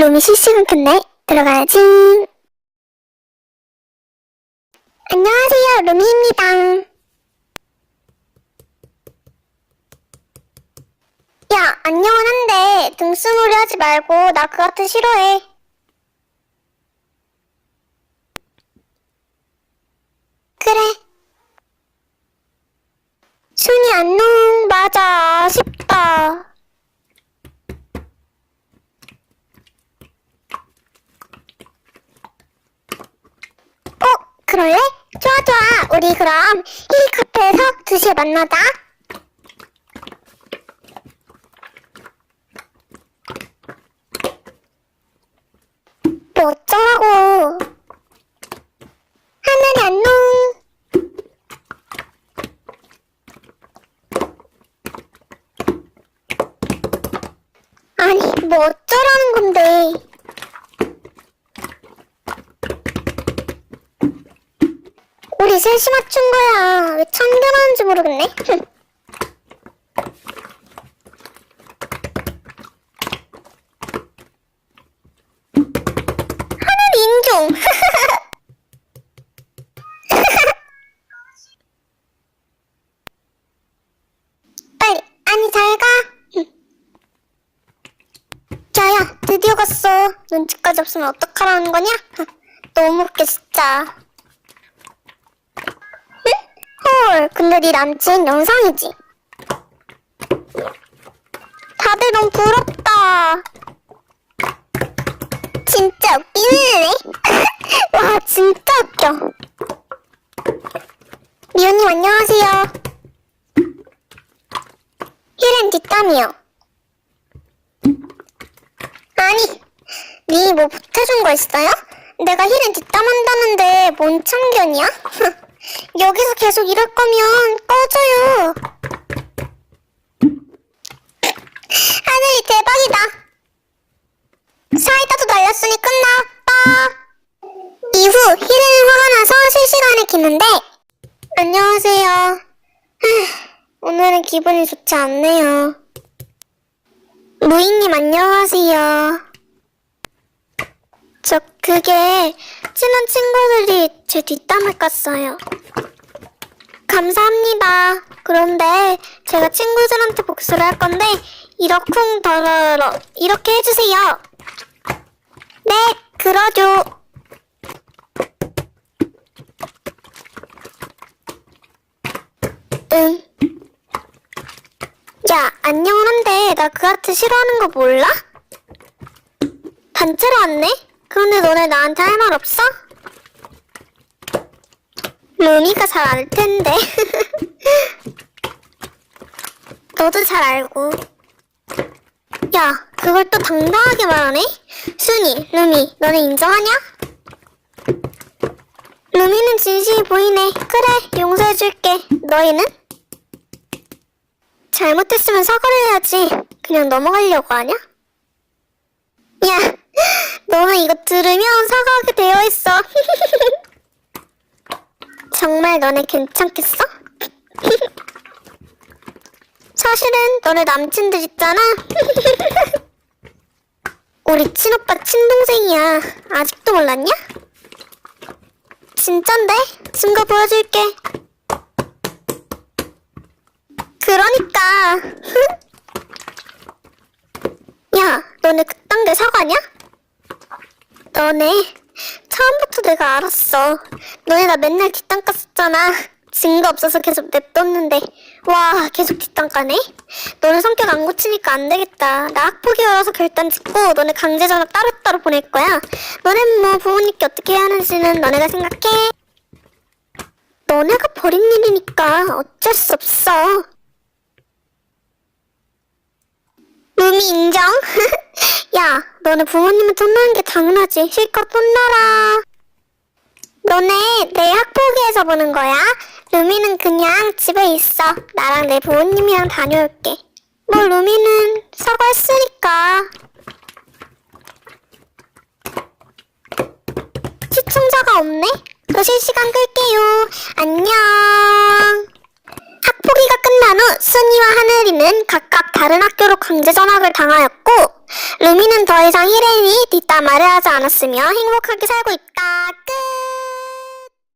롬이 실시간 켰네. 들어가야지. 안녕하세요, 롬이입니다. 야, 안녕은 한데 등수놀이 하지 말고 나 그 같은 싫어해. 그래. 순이 안녕. 맞아. 아쉽다. 어, 그럴래? 좋아, 좋아. 우리 그럼 이 카페에서 2시에 만나자. 뭐 어쩌라고. 하늘이 안녕. 아니, 뭐 어쩌라는 건데. 우리 셋이 맞춘 거야. 왜 참견하는지 모르겠네. 하늘 인종. 빨리, 아니, 잘 가. 야야, 드디어 갔어. 눈치까지 없으면 어떡하라는 거냐? 너무 웃겨, 진짜. 응? 헐, 근데 네 남친 영상이지? 다들 너무 부럽다. 진짜 웃기네. 와, 진짜 웃겨. 미호님 안녕하세요. 힐앤 뒷담이요. 아니, 니 뭐 보태준 거 있어요? 내가 힐은 뒷담 한다는데 뭔 참견이야? 여기서 계속 이럴 거면 꺼져요. 하늘이 대박이다. 사이다도 날렸으니 끝났다. 이후 힐은 화가 나서 실시간을 키는데 안녕하세요. 오늘은 기분이 좋지 않네요. 무잉님 안녕하세요. 저 그게 친한 친구들이 제 뒷담을 깠어요. 감사합니다. 그런데 제가 친구들한테 복수를 할 건데 이러쿵 더러러 이렇게 해주세요. 네, 그러죠. 응. 야, 안녕은 한데 나 그 아트 싫어하는 거 몰라? 단체로 왔네? 그런데 너네 나한테 할 말 없어? 루니가 잘 알 텐데. 너도 잘 알고. 야, 그걸 또 당당하게 말하네? 순이, 루미, 너네 인정하냐? 루미는 진심이 보이네. 그래, 용서해줄게. 너희는? 잘못했으면 사과를 해야지. 그냥 넘어가려고 하냐? 야, 너는 이거 들으면 사과하게 되어 있어. 정말 너네 괜찮겠어? 사실은 너네 남친들 있잖아. 우리 친오빠 친동생이야. 아직도 몰랐냐? 진짠데? 증거 보여줄게. 그러니까. 야, 너네 그딴 게 사과냐? 너네 처음부터 내가 알았어. 너네 나 맨날 뒷담 깠었잖아. 증거 없어서 계속 냅뒀는데 와 계속 뒷담 까네? 너네 성격 안 고치니까 안 되겠다. 나 학폭이 열어서 결단 짓고 너네 강제 전학 따로따로 보낼 거야. 너넨 뭐 부모님께 어떻게 해야 하는지는 너네가 생각해. 너네가 버린 일이니까 어쩔 수 없어. 루미 인정? 야, 너네 부모님한테 혼나는 게 당연하지. 실컷 혼나라. 너네 내일 학폭위에서 보는 거야? 루미는 그냥 집에 있어. 나랑 내 부모님이랑 다녀올게. 뭐 루미는 사과했으니까. 시청자가 없네? 저 실시간 끌게요. 안녕. 학폭위가 끝난 후 순이와 하늘이는 각각 다른 학교로 강제 전학을 당하였고 루미는 더 이상 히렌이 뒷담화를 하지 않았으며 행복하게 살고 있다.